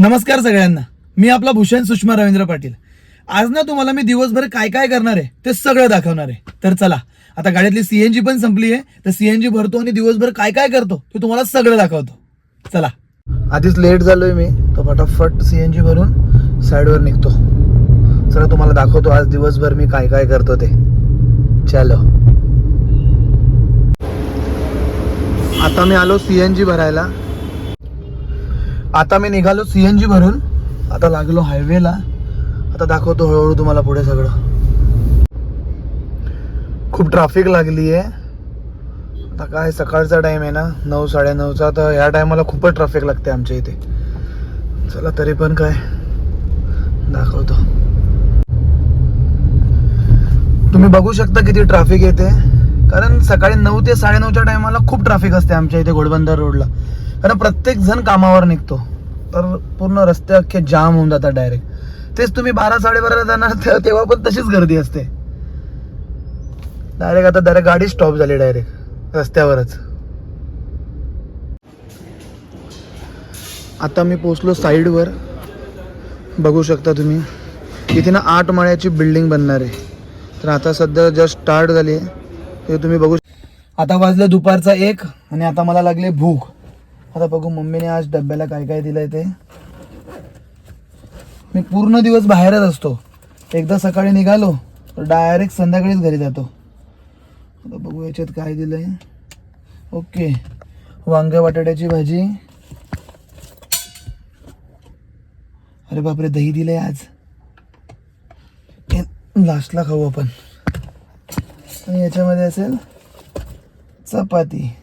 नमस्कार सगळ्यांना. मी आपला भूषण सुषमा रवींद्र पाटील. आज ना तुम्हाला मी दिवसभर काय काय करणार आहे ते सगळं दाखवणार आहे. तर चला आता गाडीतली सीएनजी पण संपली आहे तर सीएनजी भरतो आणि दिवसभर काय काय करतो ते तुम्हाला सगळं दाखवतो. चला. आधीच लेट झालोय मी तर फटाफट सीएनजी भरून साईडवर निघतो. चला तुम्हाला दाखवतो आज दिवसभर मी काय काय करतो ते. चलो. आता मी आलो सीएनजी भरायला. आता मी निघालो सीएनजी भरून. आता लागलो हायवेला. आता दाखवतो हळूहळू तुम्हाला पुढे सगळं. खूप ट्राफिक लागली आहे. आता काय सकाळचा टाइम आहे ना नऊ साडेनऊचा. तर ह्या टायमाला खूपच ट्रॅफिक लागते आमच्या इथे. चला तरी पण काय. दाखवतो. तुम्ही बघू शकता किती ट्राफिक येते. कारण सकाळी नऊ ते साडेनऊच्या टायमाला खूप ट्रॅफिक असते आमच्या इथे घोडबंदर रोडला कारण प्रत्येक जण कामावर निघतो. तर पूर्ण रस्ते अख्खे जाम होऊन जातात डायरेक्ट तेच तुम्ही बारा साडेबाराला जाणार तेव्हा पण तशीच गर्दी असते. डायरेक्ट आता डायरेक्ट गाडी स्टॉप झाली डायरेक्ट रस्त्यावरच. आता मी पोचलो साईडवर. बघू शकता तुम्ही इथे ना आठ माळ्याची बिल्डिंग बनणार आहे. तर आता सध्या जस्ट स्टार्ट झाली आहे. ते तुम्ही बघू आता वाजलं दुपारचा एक आणि आता मला लागले भूक. आता बघू मम्मीने आज डब्याला काय काय दिलंय ते. मी पूर्ण दिवस बाहेरच असतो. एकदा सकाळी निघालो तर डायरेक्ट संध्याकाळीच घरी जातो. आता बघू याच्यात काय दिलंय. ओके. वांग्या बटाट्याची भाजी. अरे बापरे दही दिलंय आज. लास्टला खाऊ आपण. आणि याच्यामध्ये असेल चपाती.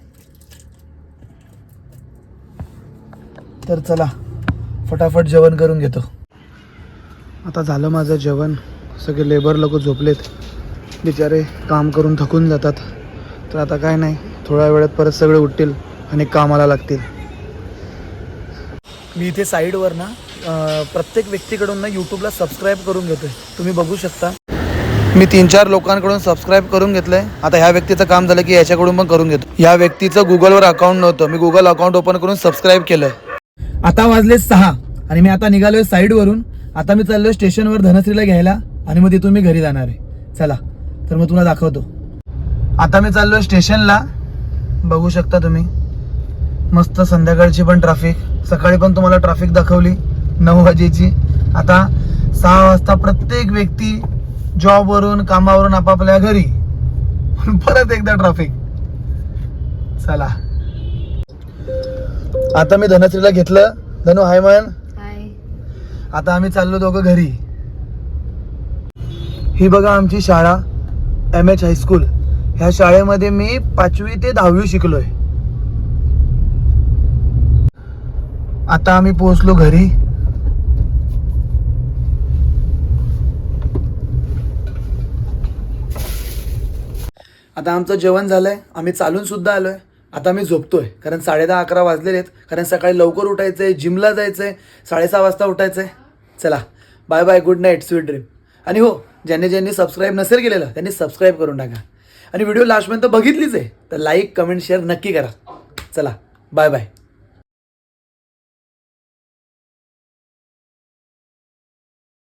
तर चला फटाफट जेवण करून घेतो. आता झालं माझं जेवण. सगळे लेबर लोक झोपलेत. बिचारे काम करून थकून जातात. तर आता काय नाही थोड्या वेळात परत सगळे उठतील आणि कामाला लागतील. मी इथे साईडवर ना प्रत्येक व्यक्तीकडून ना यूट्यूबला सबस्क्राईब करून घेतोय. तुम्ही बघू शकता. मी तीन चार लोकांकडून सबस्क्राईब करून घेतलंय. आता ह्या व्यक्तीचं काम झालं की याच्याकडून पण करून घेतो. ह्या व्यक्तीचं गुगलवर अकाउंट नव्हतं. मी गुगल अकाउंट ओपन करून सबस्क्राईब केलं आता वाजले सहा आणि मी आता निघालोय साईडवरून. आता मी चाललोय स्टेशनवर धनश्रीला घ्यायला आणि मग तिथून मी घरी जाणार आहे. चला तर मग तुला दाखवतो. आता मी चाललोय स्टेशनला. बघू शकता तुम्ही. मस्त संध्याकाळची पण ट्रॅफिक सकाळी पण तुम्हाला ट्रॅफिक दाखवली नऊ वाजेची. आता सहा वाजता प्रत्येक व्यक्ती जॉबवरून कामावरून आपापल्या घरी. परत एकदा ट्रॅफिक चला. आता मी धनश्रीला घेतलं. धनु हाय मन हाय. आता आम्ही चाललो दोघं घरी. ही बघा आमची शाळा एम एच हायस्कूल ह्या शाळेमध्ये मी पाचवी ते दहावी शिकलोय. आता आम्ही पोहोचलो घरी. आता आमचं जेवण झालंय. आम्ही चालून सुद्धा आलोय. आता मी झोपतोय. कारण साडे दहा अकरा वाजलेले आहेत. कारण सकाळी लवकर उठायचं आहे जिमला जायचं आहे साडेसहा वाजता उठायचं आहे चला. Bye bye good night sweet dream आणि हो ज्यांनी ज्यांनी सबस्क्राईब नसेल केलेलं त्यांनी सबस्क्राईब करून टाका. आणि व्हिडिओ लास्टपर्यंत बघितलीच आहे. तर लाईक कमेंट शेअर नक्की करा. चला. Bye bye